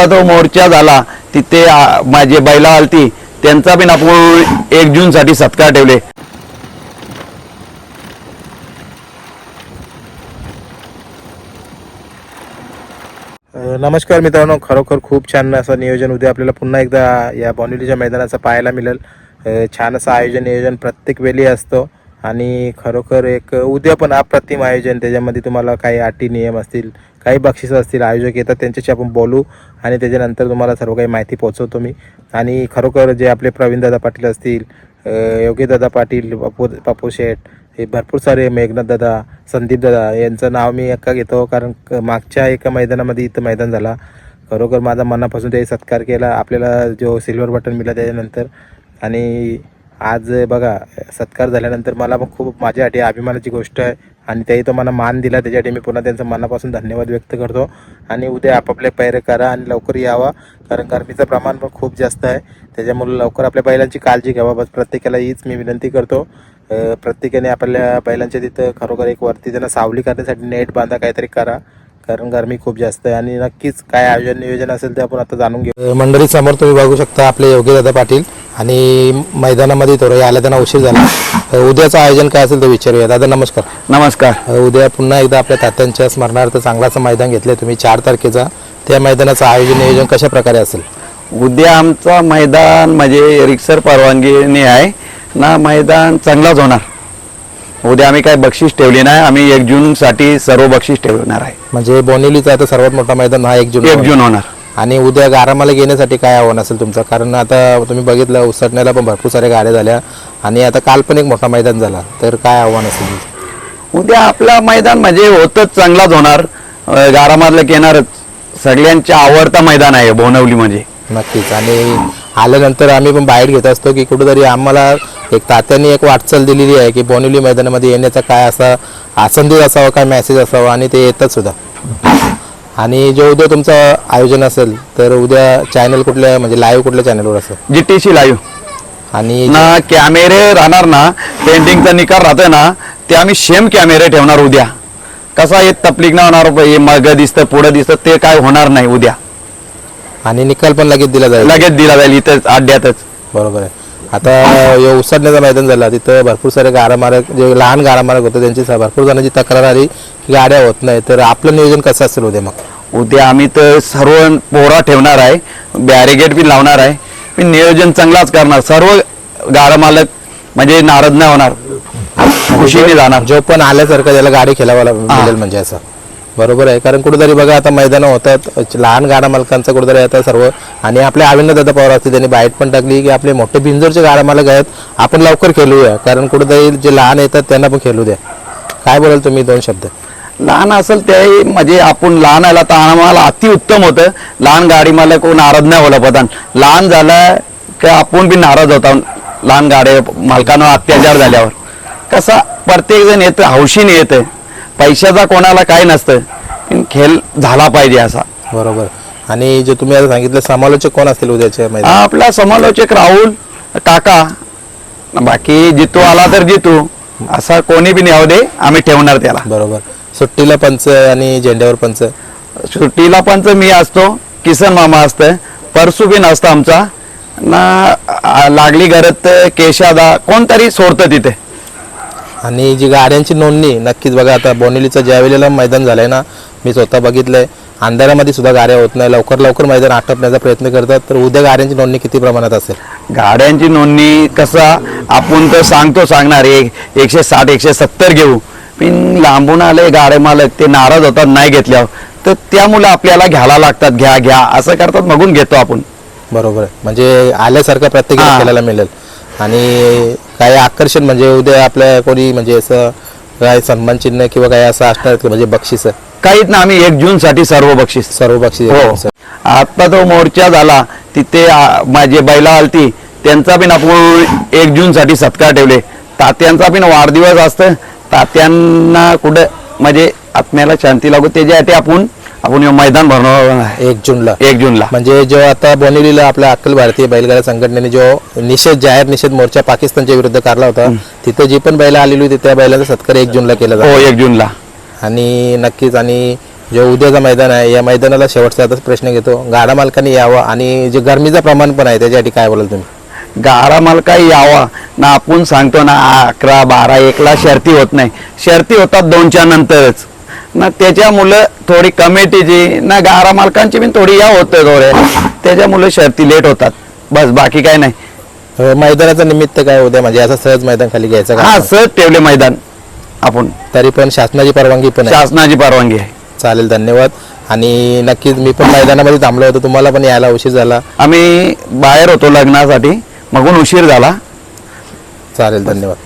आत्ता तो मोर्चा झाला तिथे माझे बैला आलती त्यांचा पण आपण एक जून साठी सत्कार ठेवले. नमस्कार मित्रांनो खरोखर खूप छान असं नियोजन उद्या आपल्याला पुन्हा एकदा या बॉनिलीच्या मैदानाचं पाहायला मिळेल. छान असं आयोजन नियोजन प्रत्येक वेळी असतो. आणि खरोखर एक उद्या पण अप्रतिम आयोजन. त्याच्यामध्ये तुम्हाला काही अटी नियम असतील काही बक्षिसं असतील आयोजक येतात त्यांच्याशी आपण बोलू आणि त्याच्यानंतर तुम्हाला सर्व काही माहिती पोहोचवतो मी. आणि खरोखर जे आपले प्रवीणदादा पाटील असतील योगीदादा पाटील बापू बापू शेठ हे भरपूर सारे मेघनाथ दादा संदीप दादा यांचं नाव मी एका घेतो कारण मागच्या एका मैदानामध्ये इथं मैदान झाला. खरोखर माझा मनापासून ते सत्कार केला. आपल्याला जो सिल्वर बटन मिळाला त्याच्यानंतर. आणि आज बघा सत्कार झाल्यानंतर मला पण खूप माझ्यासाठी अभिमानाची गोष्ट आहे आणि त्याही तो मला मान दिला. त्याच्यासाठी मी पुन्हा त्यांचं मनापासून धन्यवाद व्यक्त करतो. आणि उद्या आपापले पैरे करा आणि लवकर यावा कारण गरमीचं प्रमाण पण खूप जास्त आहे. त्याच्यामुळे लवकर आपल्या बैलांची काळजी घ्यावा. बस प्रत्येकाला हीच मी विनंती करतो. प्रत्येकाने आपल्या बैलांच्या तिथं खरोखर एक वरती त्यांना सावली करण्यासाठी नेट बांधा काहीतरी करा कारण गरमी खूप जास्त आहे. आणि नक्कीच काय आयोजन नियोजन असेल ते आपण आता जाणून घेऊ. मंडळी समोर तुम्ही बघू शकता आपले योगीदादा पाटील. आणि मैदानामध्ये थोडं यायला त्यांना उशीर झाला. उद्याचं आयोजन काय असेल ते विचारूया. दादा नमस्कार. नमस्कार. अ, उद्या पुन्हा एकदा आपल्या तात्यांच्या स्मरणार्थ चांगलाचं मैदान घेतलं तुम्ही. चार तारखेचा. त्या मैदानाचं आयोजन नियोजन कशा प्रकारे असेल? उद्या आमचा मैदान म्हणजे रिक्सर परवानगीने आहे. ना मैदान चांगलाच होणार. उद्या आम्ही काय बक्षीस ठेवली नाही. आम्ही एक जून साठी सर्व बक्षीस ठेवणार आहे. म्हणजे बोनिलीचा आता सर्वात मोठा मैदान हा एक जून एक जून होणार. आणि उद्या गारामाला घेण्यासाठी काय आव्हान असेल तुमचं? कारण आता तुम्ही बघितलं उसटण्याला पण भरपूर साऱ्या गाड्या झाल्या. आणि आता काल पण एक मोठा मैदान झाला. तर काय आव्हान असेल? उद्या आपला मैदान म्हणजे होतच चांगलाच होणार. अं, गारामधलं येणारच सगळ्यांचे आवडता मैदान आहे बोनवली म्हणजे. नक्कीच. आणि आल्यानंतर आम्ही पण बाहेर घेत असतो की कुठेतरी आम्हाला एक तात्यांनी एक वाटचाल दिलेली आहे की बोनिवली मैदानामध्ये येण्याचा काय असा आसंदेश असावा काय मेसेज असावा आणि ते येतात सुद्धा. आणि जे उद्या तुमचं आयोजन असेल तर उद्या चॅनल कुठल्या म्हणजे लाईव्ह कुठल्या चॅनलवर असेल? जी टी सी लाईव्ह आणि ना कॅमेरे राहणार ना पेंटिंगचा निकाल राहतोय ना ते आम्ही सेम कॅमेरे ठेवणार उद्या. कसा हे तपलीक ना होणार हे मग दिसतं पुढं दिसतं ते काय होणार नाही उद्या. आणि निकाल पण लगेच दिला जाईल. लगेच दिला जाईल इथं अड्ड्यातच. बरोबर आहे. आता हे उसडण्याचं मैदान झालं तिथं भरपूर सारे गारामारक जे लहान गारामारक होतं त्यांची स- भरपूर जणांची तक्रार आली की गाड्या होत नाही. तर आपलं नियोजन कसं असेल उद्या मग? उद्या आम्ही तर सर्व पोरा ठेवणार आहे. बॅरिगेट बी लावणार आहे. मी नियोजन चांगलाच करणार. सर्व गाडा मालक म्हणजे नाराज नाही होणार. खुशीने जाणार. जो पण आल्यासारखं त्याला गाडी खेळायला मिळेल म्हणजे असं. बरोबर आहे. कारण कुठेतरी बघा आता मैदानं होतात. लहान गाडा मालकांचं कुठेतरी आता सर्व. आणि आपले अविंद दादा पवार असतील त्यांनी बाईट पण टाकली की आपले मोठे बिंजोरचे गाडा मालक आहेत. आपण लवकर खेळूया. कारण कुठेतरी जे लहान येतात त्यांना पण खेळू द्या. काय बोलाल तुम्ही दोन शब्द? लहान असेल ते म्हणजे आपण लहान आला तर आम्हाला अति उत्तम होतं. लहान गाडी मालक कोण नाराज नाही होला पतान लहान झालं की आपण बी नाराज होता. लहान गाडी मालकांवर अत्याचार झाल्यावर. कसा प्रत्येक जण येतं हौशीने येतं. पैशाचा कोणाला काय नसतं. पण खेळ झाला पाहिजे असा. बरोबर. आणि जे तुम्ही आता सांगितलं समालोचक कोण असतील उद्याच्या हा आपला समालोचक राहुल काका. बाकी जितू आला तर जितू. असा कोणी बी यावं दे आम्ही ठेवणार त्याला. बरोबर. सुट्टीला पंच आणि झेंड्यावर पंच सुट्टीला तर मी असतो किसन मामा असतं परसू बी नसतं आमचा. ना लागली गरज तर केशादा कोणतरी सोडतं तिथे. आणि जी गाड्यांची नोंदणी नक्कीच बघा आता बोनिलीचं ज्या वेळेला मैदान झालंय ना मी स्वतः बघितलंय. अंधारामध्ये सुद्धा गाड्या होत नाही. लवकर लवकर मैदान आटपण्याचा प्रयत्न करतात. तर उद्या गाड्यांची नोंदणी किती प्रमाणात असेल? गाड्यांची नोंदणी कसा आपण तर सांगतो सांगणार. एक एकशे साठ एकशे सत्तर घेऊ. पण लांबून आले गाडे मालक ते नाराज होतात नाही घेतल्यावर. तर त्यामुळे आपल्याला घ्यायला लागतात घ्या घ्या असं करतात बघून घेतो आपण. बरोबर आहे. म्हणजे आल्यासारखं प्रत्येकाला हा. खेळायला मिळेल. आणि काही आकर्षण म्हणजे उद्या आपल्या कोणी म्हणजे असं काय सन्मान चिन्ह किंवा काही असं असणार का? म्हणजे बक्षीस. काहीच ना आम्ही एक जून साठी सर्व बक्षीस. सर्व बक्षीस. हो. आता तो मोर्चा झाला तिथे आ, माझे बैला आलती त्यांचा पण आपण एक जून साठी सत्कार ठेवले. तात्यांचा पण वाढदिवस असतं. तात्यांना कुठं म्हणजे आत्म्याला शांती लागू त्याच्यासाठी आपण आपण हे मैदान भरणार एक जूनला. एक जूनला. म्हणजे जो आता बोनिवलीला आपल्या अखिल भारतीय बैलगाडा संघटनेने जो निषेध जाहीर निषेध मोर्चा पाकिस्तानच्या विरुद्ध काढला होता तिथं जी पण बैल आलेली होती त्या बैलांचा सत्कार एक जूनला केला हो जातो एक जूनला. आणि नक्कीच आणि जे उद्याचं मैदान आहे या मैदानाला शेवटचा आताच प्रश्न घेतो. गाडा मालकांनी यावं आणि जे गरमीचं प्रमाण पण आहे त्याच्यासाठी काय बोलाल तुम्ही? गारा मला काही यावा. ना आपण सांगतो ना अकरा बारा एकला शर्ती होत नाही. शर्ती होतात दोनच्या नंतरच. ना त्याच्यामुळं थोडी कमिटीची ना गारा मालकांची पण थोडी या होतं गौरे त्याच्यामुळं शर्ती लेट होतात. बस बाकी काय नाही. अं, मैदानाचं निमित्त काय उद्या? म्हणजे असं सहज मैदान खाली घ्यायचं का? हा सहज ठेवले मैदान आपण. तरी पण शासनाची परवानगी पण आहे. शासनाची परवानगी आहे. चालेल धन्यवाद. आणि नक्कीच मी पण मैदानामध्ये थांबलो होतो. तुम्हाला पण यायला उशीर झाला. आम्ही बाहेर होतो लग्नासाठी. मागून उशीर झाला? चालेल धन्यवाद.